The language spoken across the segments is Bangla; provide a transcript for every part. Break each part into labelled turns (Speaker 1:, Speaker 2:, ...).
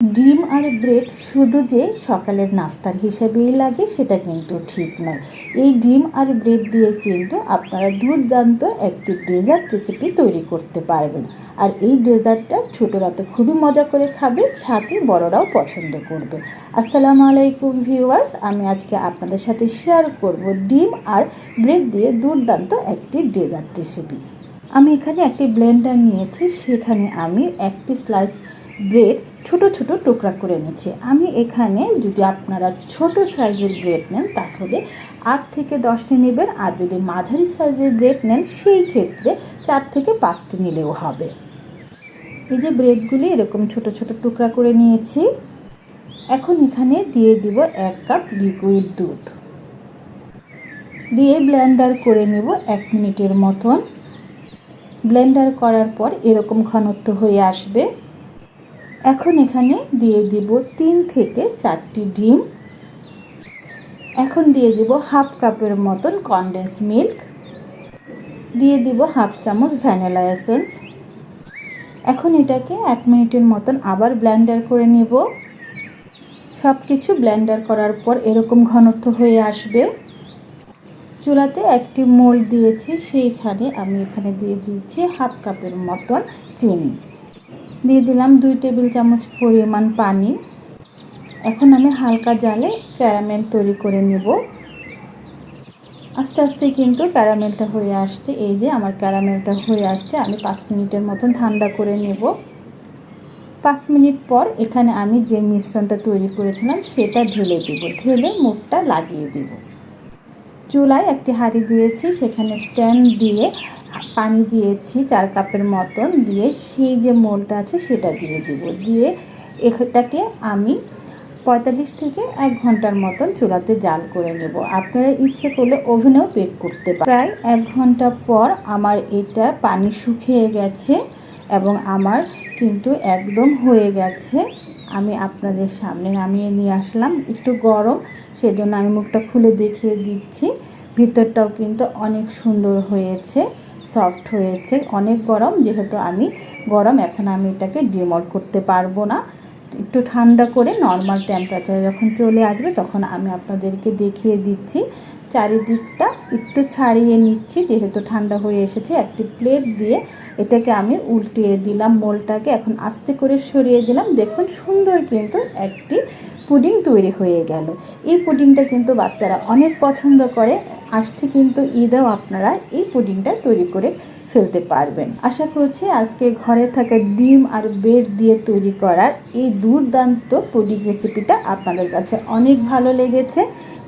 Speaker 1: ডিম আর ব্রেড শুধু যে সকালের নাস্তার হিসেবেই লাগে, সেটা কিন্তু ঠিক নয়। এই ডিম আর ব্রেড দিয়ে কিন্তু আপনারা দুর্দান্ত একটি ডেজার্ট রেসিপি তৈরি করতে পারবেন। আর এই ডেজার্টটা ছোটরা তো খুবই মজা করে খাবে, সাথে বড়রাও পছন্দ করবে। আসসালামু আলাইকুম ভিউয়ার্স, আমি আজকে আপনাদের সাথে শেয়ার করব ডিম আর ব্রেড দিয়ে দুর্দান্ত একটি ডেজার্ট রেসিপি আমি এখানে একটি ব্লেন্ডার নিয়েছি, সেখানে আমি একটি স্লাইস ব্রেড ছোট ছোট টুকরা করে নিচ্ছি আমি এখানে যদি আপনারা ছোট সাইজের ব্রেড নেন, তাহলে আট থেকে দশটি নেবেন, আর যদি মাঝারি সাইজের ব্রেড নেন, সেই ক্ষেত্রে চার থেকে পাঁচটি নিলেও হবে। এই যে ব্রেডগুলি, এরকম ছোট ছোট টুকরা করে নিয়েছি। এখন এখানে দিয়ে দিব এক কাপ লিকুইড দুধ। দিয়ে ব্লেন্ডার করে নেব এক মিনিটের মতন। ব্লেন্ডার করার পর এরকম ঘনত্ব হয়ে আসবে। এখন এখানে দিয়ে দিব তিন থেকে চারটি ডিম। এখন দিয়ে দিব হাফ কাপের মতন কনডেন্স মিল্ক দিয়ে দিব হাফ চামচ ভ্যানিলা এসেন্স এখন এটাকে এক মিনিটের মতন আবার ব্লেন্ডার করে নেব। সব কিছু ব্লেন্ডার করার পর এরকম ঘনত্ব হয়ে আসবে। চুলাতে একটি মোল্ড দিয়েছি, সেইখানে আমি এখানে দিয়ে দিয়েছি হাফ কাপের মতন চিনি। দিয়ে দিলাম দুই টেবিল চামচ পরিমাণ পানি। এখন আমি হালকা জালে ক্যারামেল তৈরি করে নেব। আস্তে আস্তে কিন্তু ক্যারামেলটা হয়ে আসছে। এই যে আমার ক্যারামেলটা হয়ে আসছে, আমি পাঁচ মিনিটের মতন ঠান্ডা করে নেব। পাঁচ মিনিট পর এখানে আমি যে মিশ্রণটা তৈরি করেছিলাম, সেটা ঢেলে দেব। ঢেলে মুখটা লাগিয়ে দেব। চুলায় একটি হাঁড়ি দিয়েছি, সেখানে স্ট্যান্ড দিয়ে পানি দিয়েছি চার কাপের মতন। দিয়ে সেই যে মোলটা আছে সেটা দিয়ে দিব। দিয়ে এটাকে আমি পঁয়তাল্লিশ থেকে এক ঘণ্টার মতন চুলাতে জাল করে নেব। আপনারা ইচ্ছে করলে ওভেনেও বেক করতে পারেন। প্রায় এক ঘণ্টা পর আমার এটা পানি শুকিয়ে গেছে এবং আমার কিন্তু একদম হয়ে গেছে। আমি আপনাদের সামনে নামিয়ে নিয়ে আসলাম। একটু গরম, সেজন্য আমি মুখটা খুলে দেখিয়ে দিচ্ছি। ভিতরটাও কিন্তু অনেক সুন্দর হয়েছে। সফট হয়েছে। অনেক গরম, যেহেতু আমি গরম, এখন আমি এটাকে ডিমোট করতে পারব না। একটু ঠান্ডা করে নর্মাল টেম্পারেচারে যখন চলে আসবে, তখন আমি আপনাদেরকে দেখিয়ে দিচ্ছি। চারিদিকটা একটু ছাড়িয়ে নিচ্ছি, যেহেতু ঠান্ডা হয়ে এসেছে, একটি প্লেট দিয়ে এটাকে আমি উল্টিয়ে দিলাম মোলটাকে এখন আস্তে করে সরিয়ে দিলাম। দেখুন, সুন্দর কিন্তু একটি পুডিং তৈরি হয়ে গেল। এই পুডিংটা কিন্তু বাচ্চারা অনেক পছন্দ করে। আসছে কিন্তু ঈদেও আপনারা এই পুডিংটা তৈরি করে ফেলতে পারবেন। আশা করছি আজকে ঘরে থাকা ডিম আর ব্রেড দিয়ে তৈরি করার এই দুর্দান্ত পুডিং রেসিপিটা আপনাদের কাছে অনেক ভালো লেগেছে।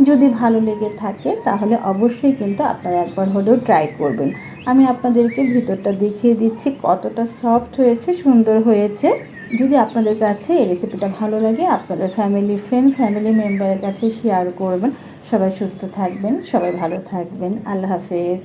Speaker 1: যদি ভালো লেগে থাকে তাহলে অবশ্যই কিন্তু আপনারা একবার হলেও ট্রাই করবেন। আমি আপনাদেরকে ভিতরটা দেখিয়ে দিচ্ছি কতটা সফট হয়েছে, সুন্দর হয়েছে। যদি আপনাদের কাছে এই রেসিপিটা ভালো লাগে, আপনাদের ফ্যামিলি ফ্রেন্ড ফ্যামিলি মেম্বারের কাছে শেয়ার করবেন। সবাই সুস্থ থাকবেন, সবাই ভালো থাকবেন। আল্লাহ হাফেজ।